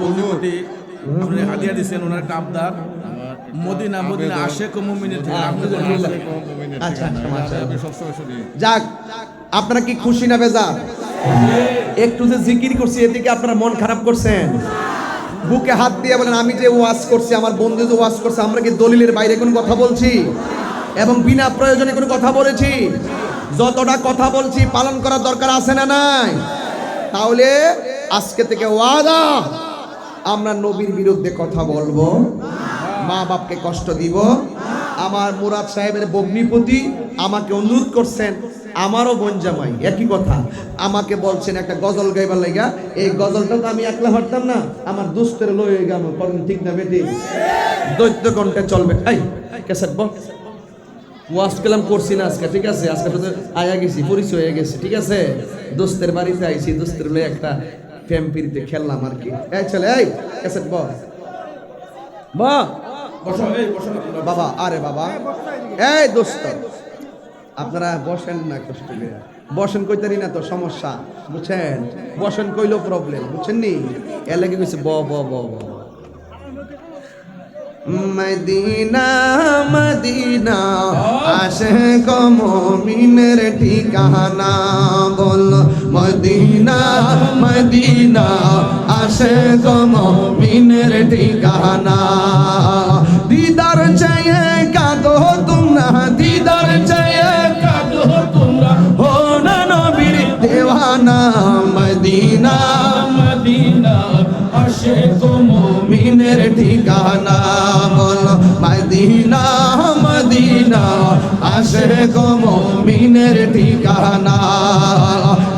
বন্ধুপতি উনি হাদিয়া দিচ্ছেন ওনার একটা আবদার মদিনা মদিনা আপনি বলুন। আচ্ছা আচ্ছা। আমি যাক আপনারা কি খুশি না বেজার? একটু যে জিকির করছি এদিকে আপনারা মন খারাপ করছেন। বুকে হাত দিয়ে বলেন আমি যে ওয়াজ করছি আমার বন্ধু যে ওয়াজ করছে আমরা কি দলিলের বাইরে কোনো কথা বলছি? এবং বিনা প্রয়োজনে কোনো কথা বলেছি? যতটা কথা বলছি পালন করার দরকার আছে না নাই? তাহলে আজকে থেকে ওয়াদা। আমরা নবীর বিরুদ্ধে কথা বলব। মা বাপকে কষ্ট দিব। আমার মুরাদ সাহেবের বগ্নিপতি আমাকে অনুরোধ করছেন, আমারও বোন জামাই, একই কথা। আমাকে বলছেন একটা গজল গাইবার লাগা এই গজলটা তো আমি একলা হাঁটতাম না, আমার দুস্তের লয়ে গেল করেন ঠিক না বেটি। দৈত্য কণ্ঠে চলবে। এই, ক্যাসেট বল ওয়াশ কালাম করছি না আজকে, ঠিক আছে? আজকে তো আয়া গেছি, পরিচয় হয়ে গেছে, ঠিক আছে? দোস্তের বাড়িতে আইছি, দোস্তের লয়ে একটা ফ্যাম্পিরিতে খেললাম আর কি। এই ছেলে এই ক্যাসেট বসো বাবা আরে বাবা। এই দোস্ত আপনারা বসেন না কষ্ট করে। বসেন কইতারি না তো সমস্যা বুঝছেন? বসেন কইলো প্রবলেম বুঝছেন নি? এর লাগে কইছে ব ব ব ব। মদিনা মদিনা আসে কমিনের ঠিকানা বল। মদিনা মদিনা আসে কমিনের ঠিকানা। দিদার চাইয়ে কাদো তোমরা, দিদার চাইয়ে কাদো তোমরা। হো না নবীর দেওয়ানা, মদিনা মদিনা আসে কমিনের ঠিকানা। আসে কমিনের ঠিকানা।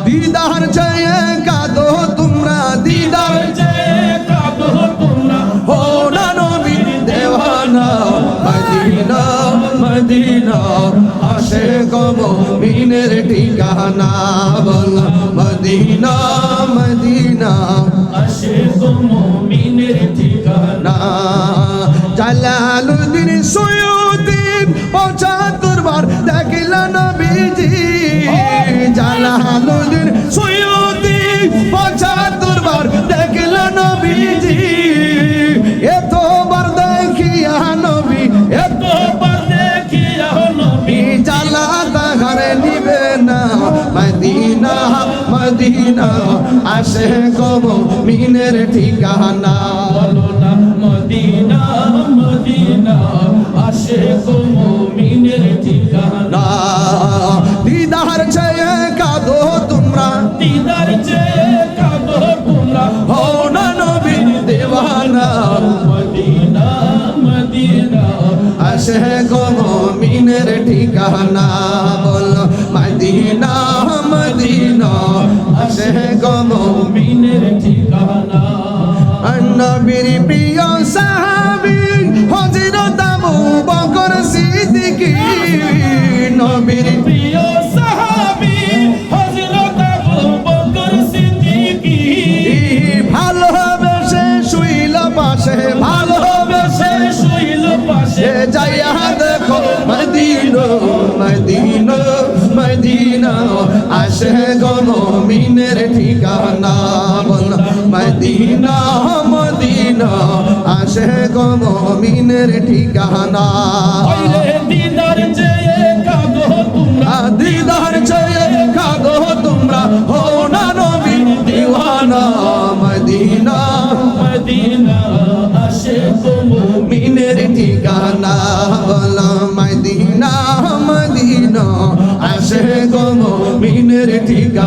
দিদার চাইয়ে কাদো তোমরা, দিদার চাইয়ে কাদো তোমরা। হো না নবীর দেওয়ানা, মদিনা মদিনা। আসে কমিনের ঠিকানা, বল মদিনা মদিনা। তো মুমিনের ঠিকানা। না নবীজি জালালুদ্দিন সৈয়দিন পঁচাত্তর বার দেখিল নবীজি। এতবার দেখিয়া নবী, এত তোবার দেখিয়া নবী। জালা তাহারে নিবে না, মদিনা মদিনা, আসে কব মিনের ঠিকানা। মদিনা মদিনা, আসে তো মুমিনের ঠিকানা। মদিনা আসে গো মিনের ঠিকানা বল, মদিনা মদিনা। আসে গো মুমিনের ঠিকানা। নবীর প্রিয় সাহাবী মদিনা আসে গো মিনের ঠিকানা বল। মদিনা মদিনা আসে গো মিনের ঠিকানা দিদার চেয়ে দিদার চেয়ে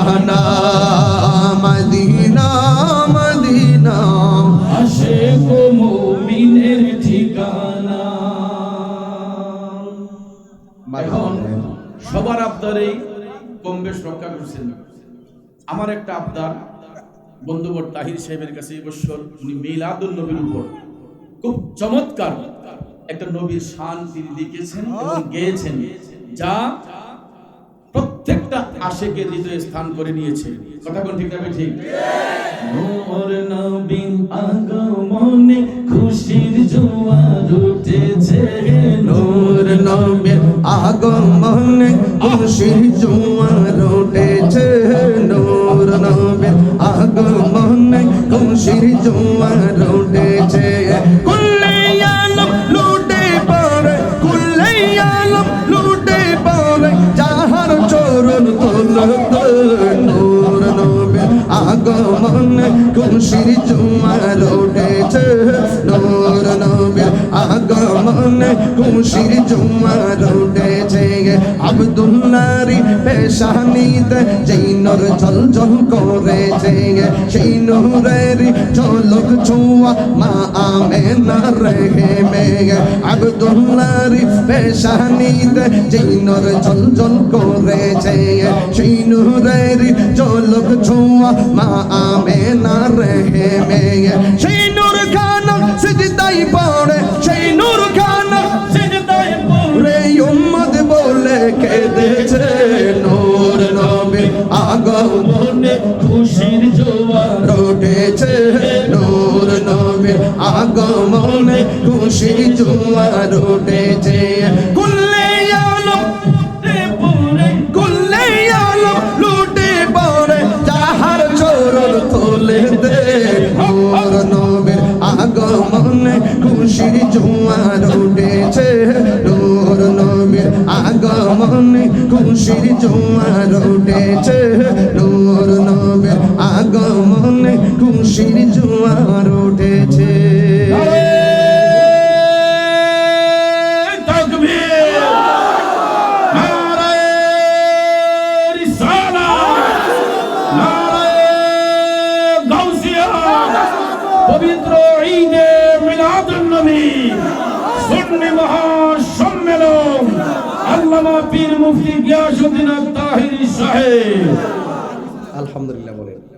ঠিকানা মদিনা মদিনা। তো মুমিনের ঠিকানা। এখন সবার আবদারেই কম রক্ষা করছেন। আমার একটা আবদার, বন্ধুবর তাহির সাহেবের কাছে এই বছর উনি মিলাদুল নবীর উপর খুব চমৎকার একটা নবীর শান তিনি লিখেছেন এবং গেয়েছেন, যা আশেকের হৃদয়ে স্থান করে নিয়েছে। কথা কোন ঠিক যাবে ঠিক নূর নবীন আগমনে খুশির জোয়ার উঠেছে নূর নবীর আগমন খুশির জোয়ার উঠেছে নূর নবীর আগমন খুশির জোয়ার আগমনে খুশির জোয়ার উঠেছে নূর নবীর আগমনে খুশির জোয়ার উঠেছে নারী পেশানিতে যেই নূর ঝলঝল করেছে সেই নূরেরই ঝলক ছোঁয়া মা আমেনা রেহে মেঘে। আব্দুল্লাহরি পেশানিতে যেই নূর ঝলঝল করেছে। সেই নূরেরই ঝলক ছোঁয়া মা আমেনা রেহে মেঘে। সেই নূর খানা সিজদাই পড়ে। সেই নূর খানা সিজদায় পড়ে। উম্মত বলে কেঁদেছে। জোয়ার উঠেছে। কুল্লে আলম রে কুল্লে আলম লুটে পড়ে, যাহার চরণ তোলে দে। নূর নবীর আগমনে খুশি জোয়ার উঠেছে। নূর নবীর আগমনে খুশি জোয়ার পবিত্র ঈদে মিলাদুন নবী। সুন্নি মহাসম্মেলন। আল্লামা পীর মুফতি গিয়াসউদ্দিন তাহিরি সাহেব। আলহামদুলিল্লাহ বলেন।